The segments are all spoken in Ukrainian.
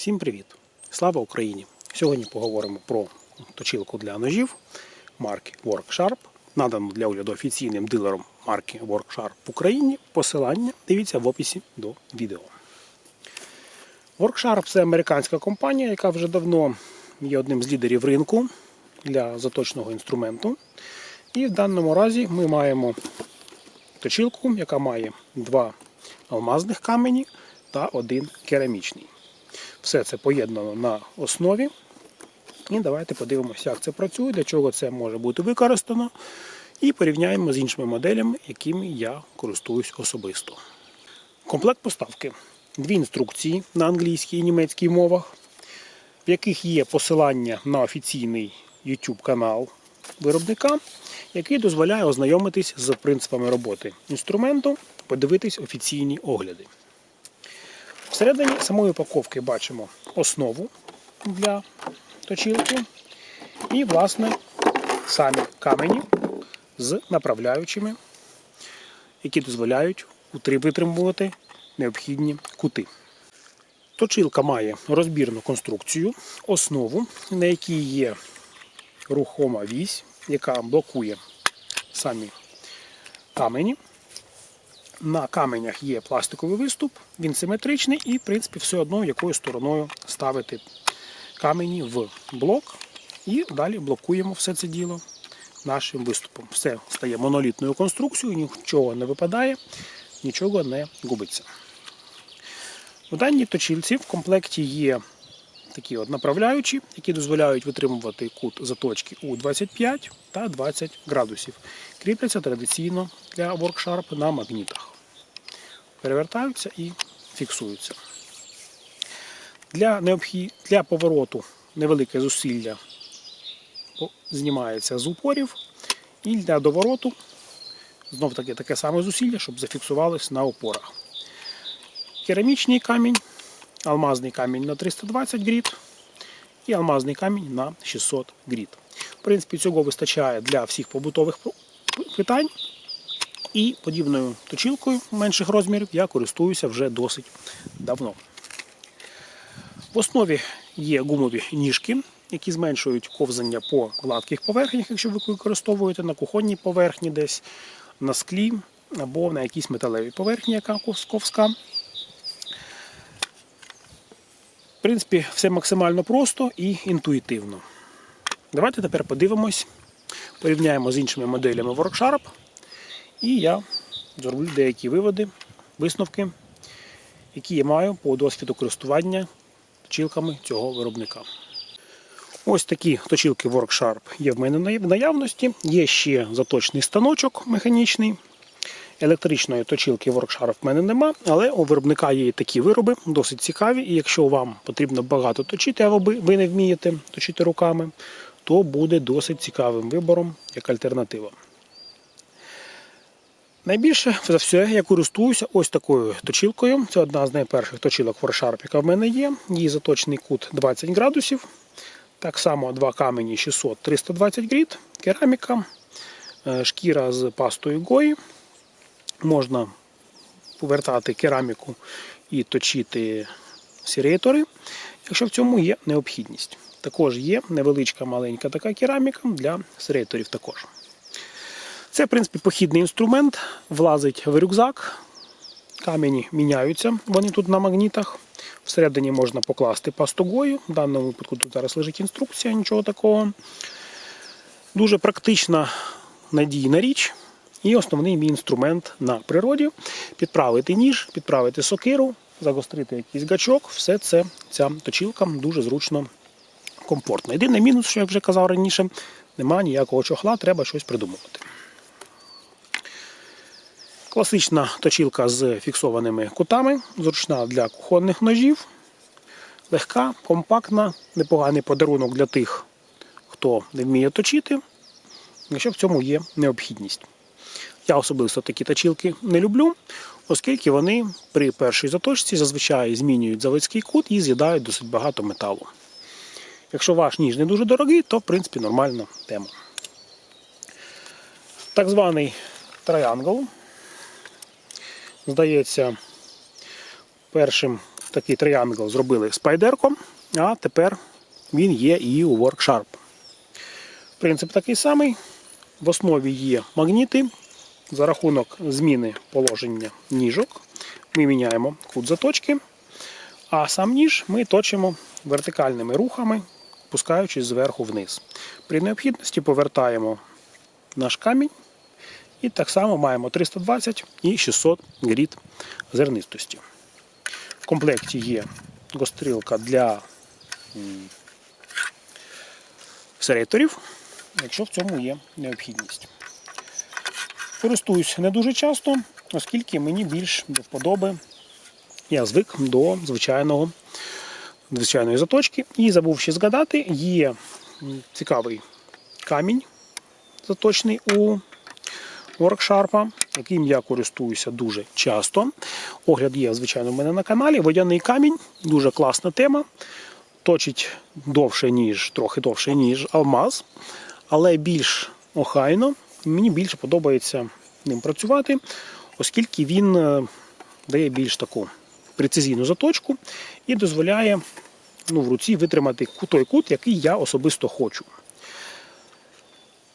Всім привіт! Слава Україні! Сьогодні поговоримо про точилку для ножів марки WorkSharp, надану для огляду офіційним дилером марки WorkSharp в Україні. Посилання дивіться в описі до відео. WorkSharp це американська компанія, яка вже давно є одним з лідерів ринку для заточного інструменту. І в даному разі ми маємо точилку, яка має два алмазних камені та один керамічний. Все це поєднано на основі. І давайте подивимося, як це працює, для чого це може бути використано. І порівняємо з іншими моделями, якими я користуюсь особисто. Комплект поставки. Дві інструкції на англійській і німецькій мовах, в яких є посилання на офіційний YouTube канал виробника, який дозволяє ознайомитись з принципами роботи інструменту, подивитись офіційні огляди. Всередині самої упаковки бачимо основу для точилки і, власне, самі камені з направляючими, які дозволяють витримувати необхідні кути. Точилка має розбірну конструкцію, основу, на якій є рухома вісь, яка блокує самі камені. На каменях є пластиковий виступ, він симетричний і, в принципі, все одно якою стороною ставити камені в блок. І далі блокуємо все це діло нашим виступом. Все стає монолітною конструкцією, нічого не випадає, нічого не губиться. У даній точильці в комплекті є такі от направляючі, які дозволяють витримувати кут заточки у 25 та 20 градусів. Кріпляться традиційно для воркшарп на магнітах. Перевертаються і фіксуються. Для, необхід... для повороту невелике зусилля знімається з упорів, і для довороту знов таки таке саме зусилля, щоб зафіксувалось на опорах. Керамічний камінь, алмазний камінь на 320 гріт і алмазний камінь на 600 гріт. В принципі, цього вистачає для всіх побутових питань. І подібною точилкою менших розмірів я користуюся вже досить давно. В основі є гумові ніжки, які зменшують ковзання по гладких поверхнях, якщо ви використовуєте на кухонній поверхні десь, на склі або на якійсь металевій поверхні, яка ковська. В принципі, все максимально просто і інтуїтивно. Давайте тепер подивимось, порівняємо з іншими моделями WorkSharp. І я зроблю деякі виводи, висновки, які я маю по досвіду користування точилками цього виробника. Ось такі точилки WorkSharp є в мене в наявності. Є ще заточний станочок механічний. Електричної точилки WorkSharp в мене нема, але у виробника є такі вироби, досить цікаві. І якщо вам потрібно багато точити, або ви не вмієте точити руками, то буде досить цікавим вибором як альтернатива. Найбільше за все я користуюся ось такою точилкою. Це одна з найперших точилок WorkSharp, яка в мене є. Її заточений кут 20 градусів. Так само два камені 600-320 гріт, кераміка, шкіра з пастою гої. Можна повертати кераміку і точити серієтори, якщо в цьому є необхідність. Також є невеличка маленька така кераміка для серієторів також. Це, в принципі, похідний інструмент, влазить в рюкзак. Камені міняються, вони тут на магнітах. Всередині можна покласти пастогою. В даному випадку тут зараз лежить інструкція, нічого такого. Дуже практична надійна річ. І основний мій інструмент на природі. Підправити ніж, підправити сокиру, загострити якийсь гачок. Все це ця точилка дуже зручно, комфортно. Єдиний мінус, що я вже казав раніше, немає ніякого чохла, треба щось придумувати. Класична точилка з фіксованими кутами, зручна для кухонних ножів, легка, компактна, непоганий подарунок для тих, хто не вміє точити, якщо в цьому є необхідність. Я особисто такі точилки не люблю, оскільки вони при першій заточці зазвичай змінюють заводський кут і з'їдають досить багато металу. Якщо ваш ніж не дуже дорогий, то в принципі нормальна тема. Так званий троянгл здається, першим такий триангл зробили спайдерком, а тепер він є і у WorkSharp. Принцип такий самий. В основі є магніти. За рахунок зміни положення ніжок ми міняємо кут заточки, а сам ніж ми точимо вертикальними рухами, пускаючись зверху вниз. При необхідності повертаємо наш камінь і так само маємо 320 і 600 гріт зернистості. В комплекті є гострилка для серейторів, якщо в цьому є необхідність. Користуюсь не дуже часто, оскільки мені більш до вподоби я звик до звичайного, звичайної заточки. І забув ще згадати, є цікавий камінь заточний у Worksharp, яким я користуюся дуже часто. Огляд є, звичайно, в мене на каналі. Водяний камінь, дуже класна тема. Точить довше, ніж, трохи довше, ніж алмаз, але більш охайно. Мені більше подобається ним працювати, оскільки він е, дає більш таку прецизійну заточку і дозволяє ну, в руці витримати той кут, який я особисто хочу.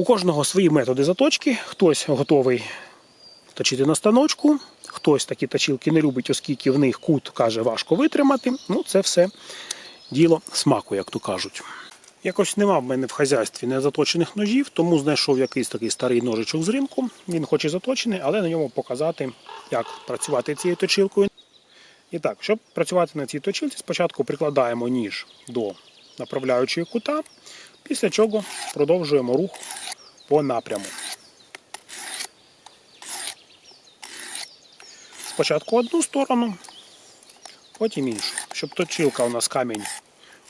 У кожного свої методи заточки. Хтось готовий точити на станочку, хтось такі точилки не любить, оскільки в них кут каже важко витримати. Ну, це все діло смаку, як то кажуть. Якось нема в мене в хазяйстві незаточених ножів, тому знайшов якийсь такий старий ножичок з ринку. Він хоч і заточений, але на ньому показати, як працювати цією точилкою. І так, щоб працювати на цій точилці, спочатку прикладаємо ніж до направляючої кута, після чого продовжуємо рух по напряму. Спочатку одну сторону, потім іншу, щоб точилка у нас камінь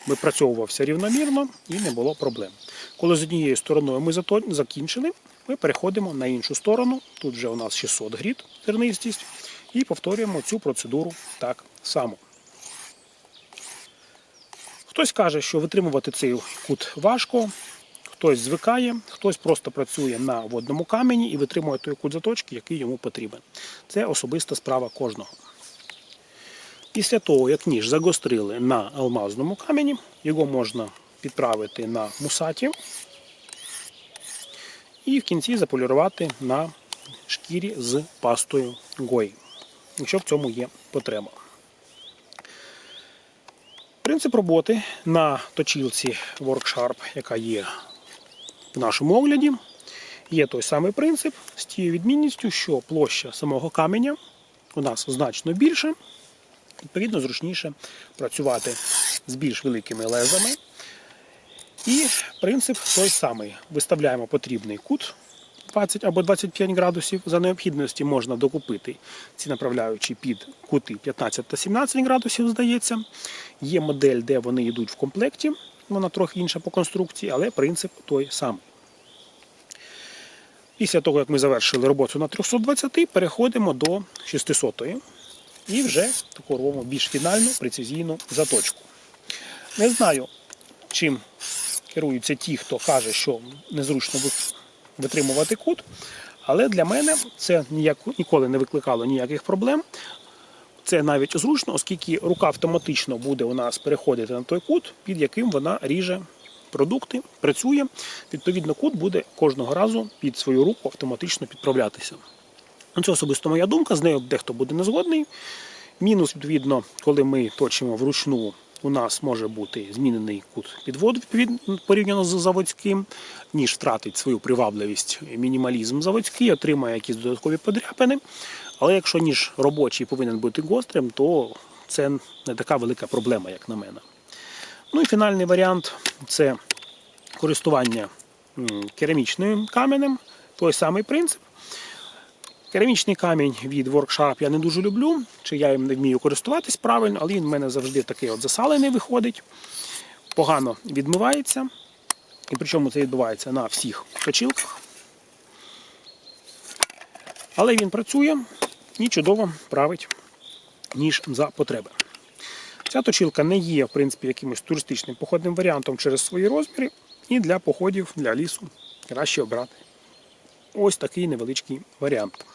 випрацьовувався рівномірно і не було проблем. Коли з однією стороною ми закінчили, ми переходимо на іншу сторону. Тут вже у нас 600 гріт зернистість, і повторюємо цю процедуру так само. Хтось каже, що витримувати цей кут важко, хтось звикає, хтось просто працює на водному камені і витримує той кут заточки, який йому потрібен. Це особиста справа кожного. Після того, як ніж загострили на алмазному камені, його можна підправити на мусаті і в кінці заполірувати на шкірі з пастою гої, якщо в цьому є потреба. Принцип роботи на точілці Worksharp, яка є в нашому огляді, є той самий принцип з тією відмінністю, що площа самого каменя у нас значно більша, відповідно зручніше працювати з більш великими лезами. І принцип той самий. Виставляємо потрібний кут 20 або 25 градусів. За необхідності можна докупити ці направляючі під кути 15 та 17 градусів, здається. Є модель, де вони йдуть в комплекті, вона трохи інша по конструкції, але принцип той самий. Після того, як ми завершили роботу на 320, переходимо до 600 і вже таку робимо більш фінальну, прецизійну заточку. Не знаю, чим керуються ті, хто каже, що незручно ви- витримувати кут, але для мене це ніколи не викликало ніяких проблем. Це навіть зручно, оскільки рука автоматично буде у нас переходити на той кут, під яким вона ріже продукти, працює. Відповідно, кут буде кожного разу під свою руку автоматично підправлятися. Ну, Це особисто моя думка, з нею дехто буде не згодний. Мінус, відповідно, коли ми точимо вручну, у нас може бути змінений кут підводу порівняно з заводським, ніж втратить свою привабливість мінімалізм заводський, отримає якісь додаткові подряпини. Але якщо ніж робочий повинен бути гострим, то це не така велика проблема, як на мене. Ну і фінальний варіант це користування керамічним каменем, той самий принцип. Керамічний камінь від Worksharp я не дуже люблю, чи я їм не вмію користуватись правильно, але він в мене завжди такий от засалений виходить, погано відмивається. І причому це відбувається на всіх точилках. Але він працює і чудово править ніж за потреби. Ця точилка не є, в принципі, якимось туристичним походним варіантом через свої розміри, і для походів для лісу краще обрати ось такий невеличкий варіант.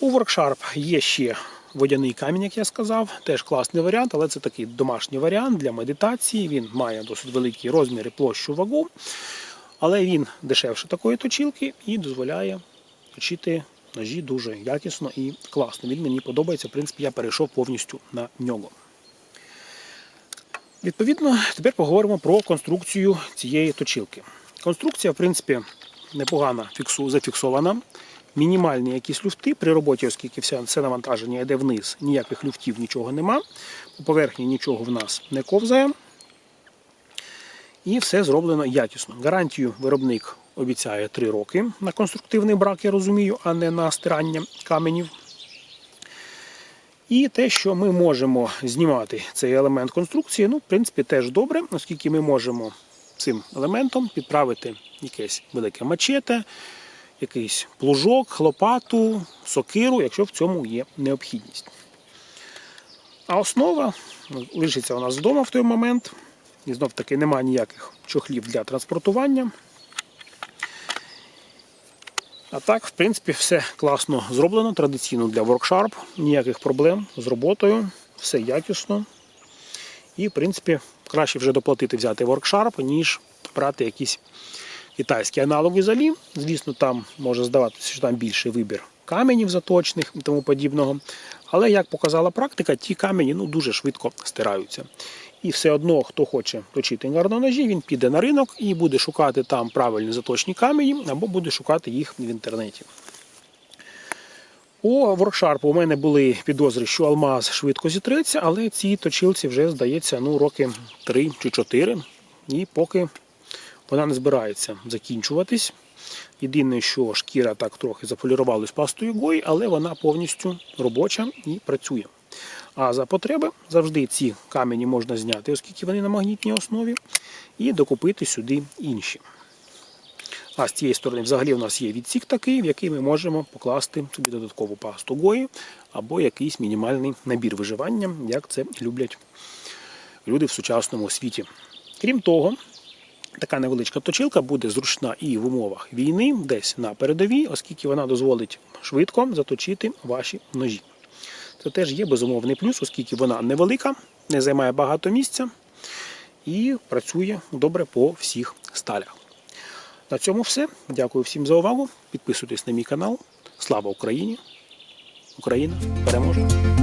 У Worksharp є ще водяний камінь, як я сказав. Теж класний варіант, але це такий домашній варіант для медитації. Він має досить великі розміри, площу, вагу. Але він дешевше такої точілки і дозволяє точити ножі дуже якісно і класно. Він мені подобається. В принципі, я перейшов повністю на нього. Відповідно, тепер поговоримо про конструкцію цієї точилки. Конструкція, в принципі, непогано фіксу, зафіксована. Мінімальні якісь люфти при роботі, оскільки все навантаження йде вниз, ніяких люфтів, нічого нема. По поверхні нічого в нас не ковзає. І все зроблено якісно. Гарантію виробник обіцяє 3 роки на конструктивний брак, я розумію, а не на стирання каменів. І те, що ми можемо знімати цей елемент конструкції, ну, в принципі, теж добре, оскільки ми можемо цим елементом підправити якесь велике мачете, якийсь плужок, лопату, сокиру, якщо в цьому є необхідність. А основа ну, лишиться у нас вдома в той момент. І знов таки немає ніяких чохлів для транспортування. А так, в принципі, все класно зроблено, традиційно для Worksharp, ніяких проблем з роботою, все якісно. І, в принципі, краще вже доплатити взяти Worksharp, ніж брати якісь китайські аналоги залі. Звісно, там може здаватися, що там більший вибір каменів заточних і тому подібного. Але, як показала практика, ті камені ну, дуже швидко стираються. І все одно, хто хоче точити ножі, він піде на ринок і буде шукати там правильні заточні камені, або буде шукати їх в інтернеті. По воркшарпу у мене були підозри, що алмаз швидко зітреться, але цій точилці вже, здається, ну, роки 3 чи 4. І поки вона не збирається закінчуватись. Єдине, що шкіра так трохи заполірувалась пастою гой, але вона повністю робоча і працює. А за потреби завжди ці камені можна зняти, оскільки вони на магнітній основі, і докупити сюди інші. А з цієї сторони взагалі у нас є відсік такий, в який ми можемо покласти собі додаткову пасту гої або якийсь мінімальний набір виживання, як це люблять люди в сучасному світі. Крім того, така невеличка точилка буде зручна і в умовах війни, десь на передовій, оскільки вона дозволить швидко заточити ваші ножі. Це теж є безумовний плюс, оскільки вона невелика, не займає багато місця і працює добре по всіх сталях. На цьому все. Дякую всім за увагу. Підписуйтесь на мій канал. Слава Україні! Україна переможе!